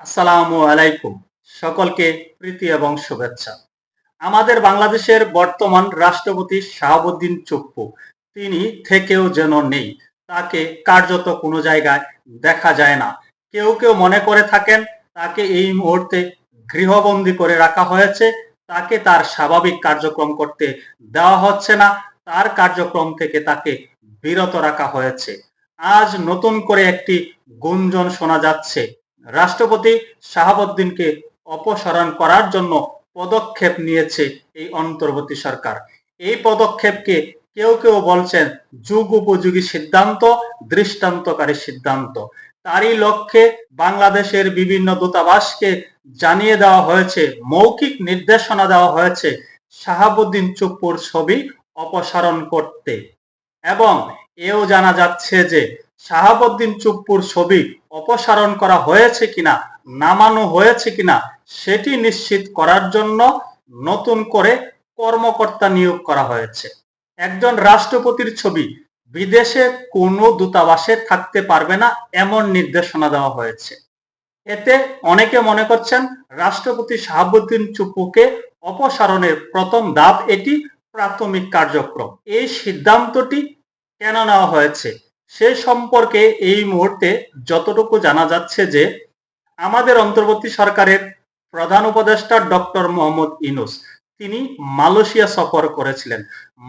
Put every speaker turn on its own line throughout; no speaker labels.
আসসালামু আলাইকুম। সকলকে প্রীতি এবং শুভেচ্ছা। আমাদের বাংলাদেশের বর্তমান রাষ্ট্রপতি শাহাবুদ্দিন চুপ্পু, তিনি থেকেও যেন নেই, তাকে কার্যত কোনো জায়গায় দেখা যায় না। কেউ কেউ মনে করে থাকেন, তাকে এই মুহূর্তে গৃহবন্দী করে রাখা হয়েছে, তাকে তার স্বাভাবিক কার্যক্রম করতে দেওয়া হচ্ছে না, তার কার্যক্রম থেকে তাকে বিরত রাখা হয়েছে। আজ নতুন করে একটি গুঞ্জন শোনা যাচ্ছে রাষ্ট্রপতি শাহাবুদ্দিনকে অপসারণ করার জন্য পদক্ষেপ নিয়েছে এই অন্তর্বর্তী সরকার। এই পদক্ষেপকে কেউ কেউ বলছেন যুগ উপযোগী সিদ্ধান্ত, দৃষ্টান্তকারী সিদ্ধান্ত। তারই লক্ষ্যে বাংলাদেশের বিভিন্ন দূতাবাসকে জানিয়ে দেওয়া হয়েছে, মৌখিক নির্দেশনা দেওয়া হয়েছে শাহাবুদ্দিন চুপ্পুর ছবি অপসারণ করতে। এবং এও জানা যাচ্ছে যে শাহাবুদ্দিন চুপ্পুর ছবি অপসারণ করা হয়েছে কিনা, নামানো হয়েছে কিনা, সেটি নিশ্চিত করার জন্য নতুন করে কর্মকর্তা নিয়োগ করা হয়েছে। একজন রাষ্ট্রপতির ছবি, বিদেশে কোনো দূতাবাসে থাকতে পারবে না এমন নির্দেশনা দেওয়া হয়েছে। এতে অনেকে মনে করছেন রাষ্ট্রপতি শাহাবুদ্দিন চুপুকে অপসারণের প্রথম ধাপ এটি প্রাথমিক কার্যক্রম। এই সিদ্ধান্তটি কেন নেওয়া হয়েছে? সে সম্পর্কে এই মুহূর্তে যতটুকু জানা যাচ্ছে যে আমাদের অন্তর্বর্তী সরকারের প্রধান উপদেষ্টা ডক্টর মোহাম্মদ ইনুস তিনি মালয়েশিয়া সফর করেছিলেন।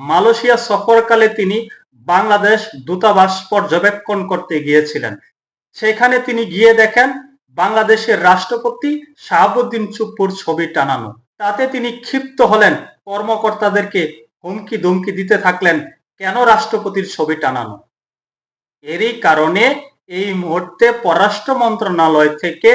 মালয়েশিয়া সফরকালে তিনি বাংলাদেশ দূতাবাস পর্যবেক্ষণ করতে গিয়েছিলেন। সেখানে তিনি গিয়ে দেখেন বাংলাদেশের রাষ্ট্রপতি শাহাবুদ্দিন চুপ্পুর ছবি টানানো। তাতে তিনি ক্ষিপ্ত হলেন, কর্মকর্তাদেরকে হুমকি ধুমকি দিতে থাকলেন, কেন রাষ্ট্রপতির ছবি টানানো? এরই কারণে এই মুহূর্তে পররাষ্ট্র মন্ত্রণালয় থেকে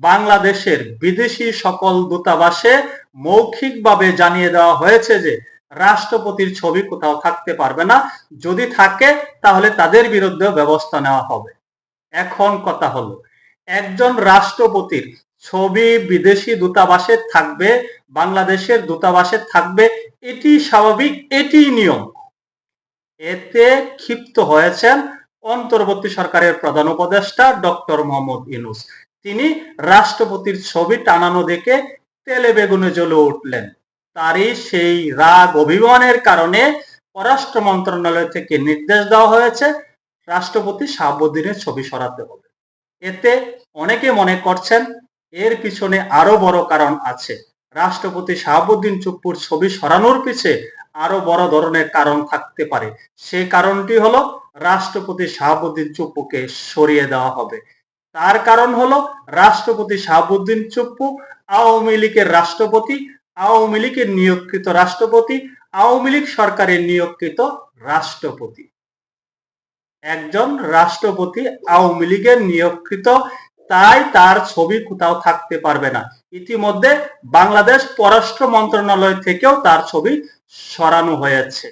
বাংলাদেশের বিদেশি সকল দূতাবাসে মৌখিকভাবে জানিয়ে দেওয়া হয়েছে যে রাষ্ট্রপতির ছবি কোথাও থাকতে পারবে না। যদি থাকে, তাহলে তাদের বিরুদ্ধে ব্যবস্থা নেওয়া হবে। এখন কথা হলো, একজন রাষ্ট্রপতির ছবি বিদেশি দূতাবাসে থাকবে, বাংলাদেশের দূতাবাসে থাকবে, এটি স্বাভাবিক এটি নিয়ম। এতে ক্ষিপ্ত হয়েছেন অন্তর্বর্তী সরকারের প্রধান উপদেষ্টা ডক্টর মোহাম্মদ ইনুস তিনি রাষ্ট্রপতির ছবি টানানো দেখে তেলে বেগুনে জ্বলে উঠলেন। তারই সেই রাগ অভিমানের কারণে পররাষ্ট্র মন্ত্রণালয় থেকে নির্দেশ দেওয়া হয়েছে, রাষ্ট্রপতি শাহাবুদ্দিনের ছবি সরাতে হবে। এতে অনেকে মনে করছেন, এর পিছনে আরও বড় কারণ আছে। রাষ্ট্রপতি শাহাবুদ্দিন চুপ্পুর ছবি সরানোর পিছে আরও বড় ধরনের কারণ থাকতে পারে। সে কারণটি হলো রাষ্ট্রপতি শাহাবুদ্দিন চুপ্পুকে সরিয়ে দেওয়া হবে। তার কারণ হলো, রাষ্ট্রপতি শাহাবুদ্দিন চুপ্পু আওয়ামী লীগের রাষ্ট্রপতি, আওয়ামী লীগের নিয়োগকৃত রাষ্ট্রপতি, আওয়ামী লীগ সরকারের নিয়োগকৃত রাষ্ট্রপতি। একজন রাষ্ট্রপতি আওয়ামী লীগের নিয়োগকৃত, তাই তার ছবি কোথাও থাকতে পারবে না। ইতিমধ্যে বাংলাদেশ পররাষ্ট্র মন্ত্রণালয় থেকেও তার ছবি সরানো হয়েছে।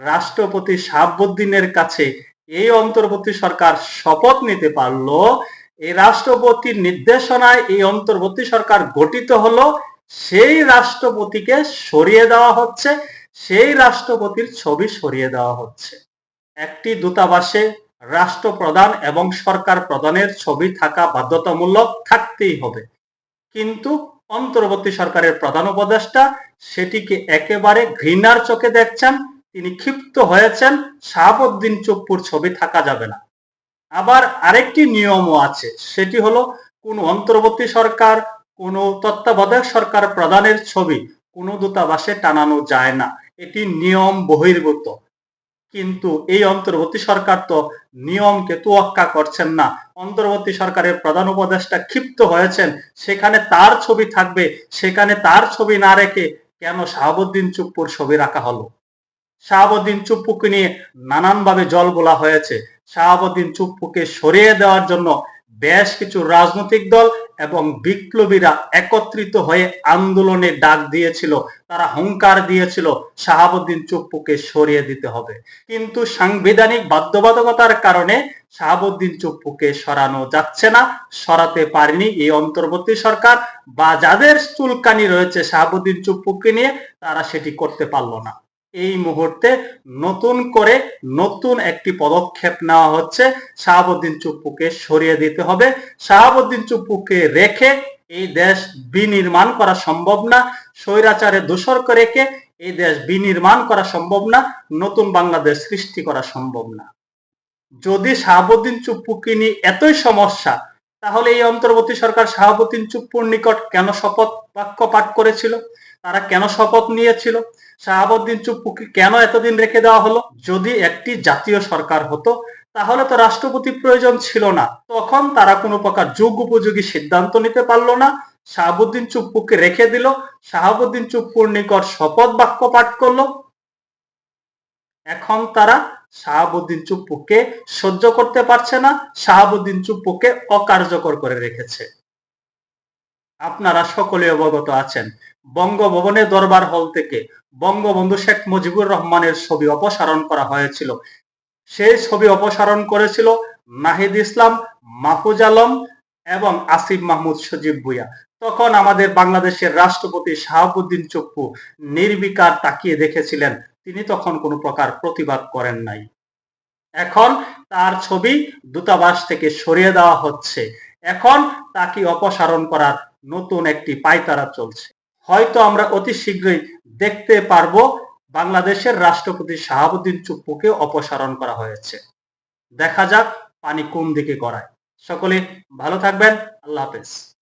রাষ্ট্রপতি শাহাবুদ্দিনের কাছে এই অন্তর্বর্তী সরকার শপথ নিতে পারল। এই রাষ্ট্রপতির নির্দেশনায় এই অন্তর্বর্তী সরকার গঠিত হলো। সেই রাষ্ট্রপতিকে সরিয়ে দেওয়া হচ্ছে। সেই রাষ্ট্রপতির ছবি সরিয়ে দেওয়া হচ্ছে। একটি দূতাবাসে রাষ্ট্রপ্রধান এবং সরকার প্রধানের ছবি থাকা বাধ্যতামূলক থাকতেই হবে। কিন্তু অন্তর্বর্তী সরকারের প্রধান উপদেষ্টা সেটিকে একেবারে ঘৃণার চোখে দেখছেন। তিনি ক্ষিপ্ত হয়েছেন, শাহাবুদ্দিন চুপ্পুর ছবি থাকা যাবে না। আবার আরেকটি নিয়মও আছে, সেটি হলো, কোন অন্তর্বর্তী সরকার, কোন তত্ত্বাবধায়ক সরকার প্রধানের ছবি কোন দূতাবাসে টানানো যায় না। এটি নিয়ম বহির্ভূত। কিন্তু এই অন্তর্বর্তী সরকার তো নিয়মকে তোয়াক্কা করছেন না। অন্তর্বর্তী সরকারের প্রধান উপদেষ্টা ক্ষিপ্ত হয়েছেন, সেখানে তার ছবি থাকবে, সেখানে তার ছবি না রেখে কেন শাহাবুদ্দিন চুপ্পুর ছবি রাখা হলো? শাহাবুদ্দিন চুপ্পুকে নিয়ে নানানভাবে জল গোলা হয়েছে। শাহাবুদ্দিন চুপ্পুকে সরিয়ে দেওয়ার জন্য বেশ কিছু রাজনৈতিক দল এবং বিপ্লবীরা একত্রিত হয়ে আন্দোলনে ডাক দিয়েছিল। তারা হুঙ্কার দিয়েছিল, শাহাবুদ্দিন চুপ্পুকে সরিয়ে দিতে হবে। কিন্তু সাংবিধানিক বাধ্যবাধকতার কারণে শাহাবুদ্দিন চুপ্পুকে সরানো যাচ্ছে না, সরাতে পারেনি এই অন্তর্বর্তী সরকার বা যাদের চুলকানি রয়েছে শাহাবুদ্দিন চুপ্পুকে নিয়ে, তারা সেটি করতে পারল না। এই মুহূর্তে নতুন করে নতুন একটি পদক্ষেপ নেওয়া হচ্ছে। শাহাবুদ্দিন চুপ্পুকে সরিয়ে দিতে হবে। শাহাবুদ্দিন চুপ্পুকে রেখে এই দেশ বিনির্মাণ করা সম্ভব না। স্বৈরাচারে দোসরকে রেখে এই দেশ বিনির্মাণ করা সম্ভব না। নতুন বাংলাদেশ সৃষ্টি করা সম্ভব না। যদি শাহাবুদ্দিন চুপ্পুকে নিয়ে এতই সমস্যা, তাহলে এই অন্তর্বর্তী সরকার শাহাবুদ্দিন চুপ্পুর নিকট কেন শপথ বাক্য পাঠ করেছিল? তারা কেন শপথ নিয়েছিল? শাহাবুদ্দিন চুপ্পুকে কেন এতদিন রেখে দেওয়া হলো? যদি একটি জাতীয় সরকার হতো, তাহলে তো রাষ্ট্রপতি প্রয়োজন ছিল না। তখন তারা কোনো প্রকার যোগ উপযোগী সিদ্ধান্ত নিতে পারল না। শাহাবুদ্দিন চুপ্পুকে রেখে দিল। শাহাবুদ্দিন চুপ্পুর নিকট শপথ বাক্য পাঠ করল। এখন তারা শাহাবুদ্দিন চুপ্পুকে সহ্য করতে পারছে না। শাহাবুদ্দিন চুপ্পুকে অকার্যকর করে রেখেছে। আপনারা সকলে অবগত আছেন। বঙ্গভবনের দরবার হল থেকে বঙ্গবন্ধু শেখ মুজিবুর রহমানের ছবি অপসারণ করা হয়েছিল। সেই ছবি অপসারণ করেছিল নাহিদ ইসলাম, মাহফুজ আলম এবং আসিফ মাহমুদ সজীব ভুইয়া। তখন আমাদের বাংলাদেশের রাষ্ট্রপতি শাহাবুদ্দিন চুপ্পু নির্বিকার তাকিয়ে দেখেছিলেন, তিনি তখন কোনো প্রকার প্রতিবাদ করেন নাই। এখন তার ছবি দূতাবাস থেকে সরিয়ে দেওয়া হচ্ছে। এখন তাকে অপসারণ করার নতুন একটি পায়তারা চলছে। হয়তো আমরা অতি শীঘ্রই দেখতে পারব বাংলাদেশের রাষ্ট্রপতি শাহাবুদ্দিন চুপ্পুকে অপসারণ করা হয়েছে। দেখা যাক পানি কোন দিকে গড়ায়। সকলে ভালো থাকবেন। আল্লাহ হাফেজ।